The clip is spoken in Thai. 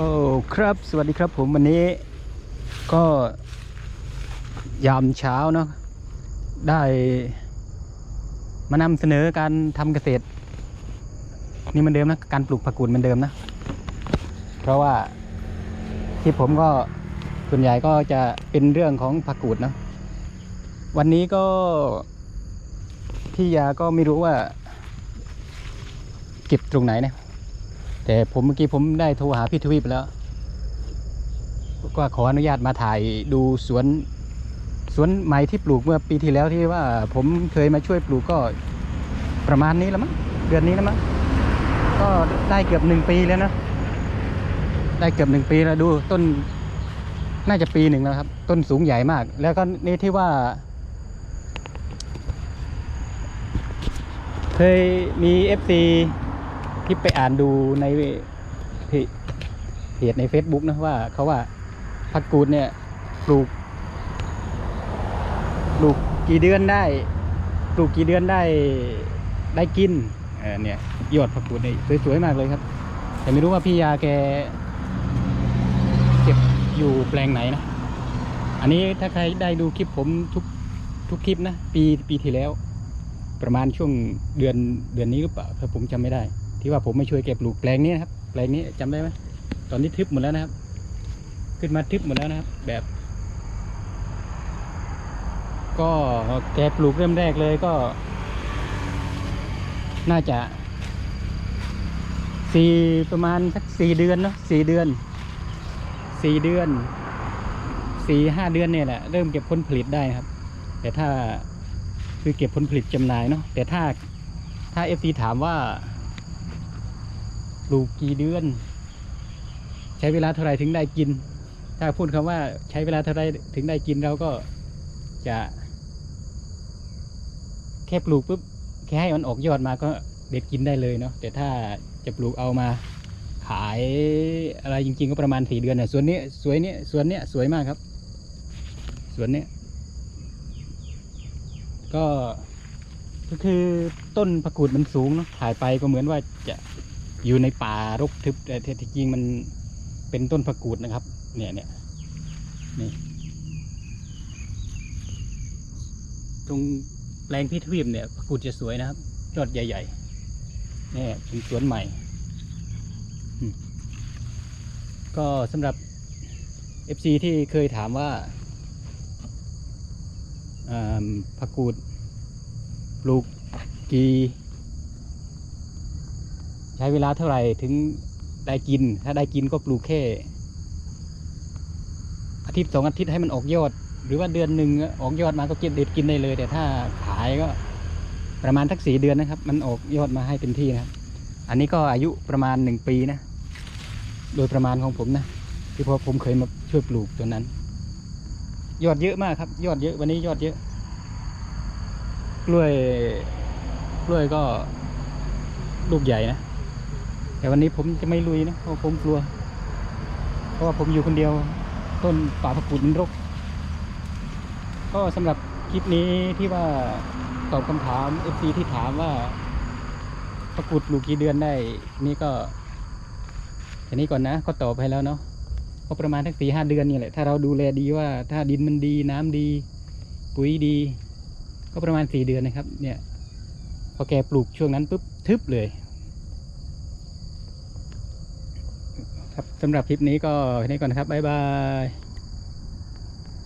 ก็ครับสวัสดีครับผมวันนี้ก็ยามเช้าเนาะได้มานำเสนอการทำเกษตร นี่เหมือนเดิมนะการปลูกผักกูดเหมือนเดิมนะ เพราะว่าที่ผมก็ส่วนใหญ่ก็จะเป็นเรื่องของผักกูดเนาะวันนี้ก็พี่ยาก็ไม่รู้ว่า เก็บตรงไหนเนะ แต่ผมเมื่อกี้ผมได้โทรหาพี่ทวีปแล้ว ก็ขออนุญาตมาถ่ายดูสวนสวนใหม่ที่ปลูกเมื่อปีที่แล้วที่ว่า ผมเคยมาช่วยปลูกก็ประมาณนี้แล้วมั้งเดือนนี้แล้วมั้งก็ได้เกือบหนึ่งปีแล้วนะได้เกือบหนึ่งปีแล้วดูต้นน่าจะปีหนึ่งแล้วครับ ต้นสูงใหญ่มาก แล้วก็นี่ที่ว่า เคยมีเอฟซี ที่ไปอ่านดูในเพจใน Facebook นะว่าเขาว่าผักกูดเนี่ยปลูกปลูกกี่เดือนได้ปลูกกี่เดือนได้ได้กินเออเนี่ยยอดผักกูดเนี่ยสวยๆมากเลยครับ แต่ไม่รู้ว่าพี่ยาแกเก็บอยู่แปลงไหนนะ อันนี้ถ้าใครได้ดูคลิปผมทุกทุกคลิปนะ ปีปีที่แล้ว ประมาณช่วงเดือนเดือนนี้หรือเปล่าถ้าผมจำไม่ได้ ที่ว่าผมไมาช่วยแกปลูกแปลงนี้นะครับแปลงนี้จำได้ไหมตอนนี้ทึบหมดแล้วนะครับ ขึ้นมาทึบหมดแล้วนะครับ แบบ ก็แกปลูกเริ่มแรกเลยก็ น่าจะสี่ประมาณสักสี่เดือนเนาะสี่เดือนสี่เดือนสี่ห้าเดือนเนี่ยแหละเริ่มเก็บผลผลิตได้ครับ แต่ถ้าคือเก็บผลผลิตจำหน่ายเนาะแต่ถ้าถ้าเอฟซีถามว่า ลูกกี่เดือน ใช้เวลาเท่าไหร่ถึงได้กิน ถ้าพูดคำว่าใช้เวลาเท่าไหร่ถึงได้กินเราก็จะแค่ปลูกปุ๊บแค่ให้มันออกยอดมาก็เด็ดกินได้เลยเนาะแต่ถ้าจะปลูกเอามาขายอะไรจริง ๆ ก็ประมาณสี่เดือนน่ะสวนนี้สวยเนี่ยสวนเนี้ยสวยมากครับสวนเนี้ยก็ก็คือต้นผักกูดมันสูงเนาะถ่ายไปก็เหมือนว่าจะ อยู่ในป่ารกทึบแต่ที่จริงมันเป็นต้นผักกูดนะครับ เนี่ยเนี่ยนี่ตรงแปลงพี่ทวีปเนี่ยผักกูดจะสวยนะครับยอดใหญ่ๆเนี่ยเป็นสวนใหม่ ก็สำหรับ FC ที่เคยถามว่าอ่าผักกูดปลูกกี่ ใช้เวลาเท่าไหร่ถึงได้กิน ถ้าได้กินก็ปลูกแค่ อาทิตย์สองอาทิตย์ให้มันออกยอด หรือว่าเดือนหนึ่งออกยอดมาก็เก็บเด็ดกินได้เลย แต่ถ้าขายก็ประมาณทักสี่เดือนนะครับ มันออกยอดมาให้เต็มที่นะครับ อันนี้ก็อายุประมาณหนึ่งปีนะ โดยประมาณของผมนะที่พอผมเคยมาช่วยปลูกตัวนั้น ยอดเยอะมากครับ ยอดเยอะวันนี้ยอดเยอะกล้วยกล้วยก็ลูกใหญ่นะ แต่วันนี้ผมจะไม่ลุยนะเพราะผมกลัว เพราะว่าผมอยู่คนเดียว ต้นป่าผักกูดมันรก ก็สำหรับคลิปนี้ที่ว่าตอบคำถาม FC ที่ถามว่าผักกูดปลูกกี่เดือนได้ นี่ก็แค่นี้ก่อนนะก็ตอบให้แล้วเนาะก็ประมาณทักสี่ห้าเดือนนี่แหละถ้าเราดูแลดีว่า ถ้าดินมันดีน้ำดี ปุ๋ยดี ก็ประมาณสี่เดือนนะครับ เนี่ย พอแกปลูกช่วงนั้นปุ๊บทึบเลย ครับสำหรับคลิปนี้ก็แค่นี้ก่อนนะครับบ๊ายบาย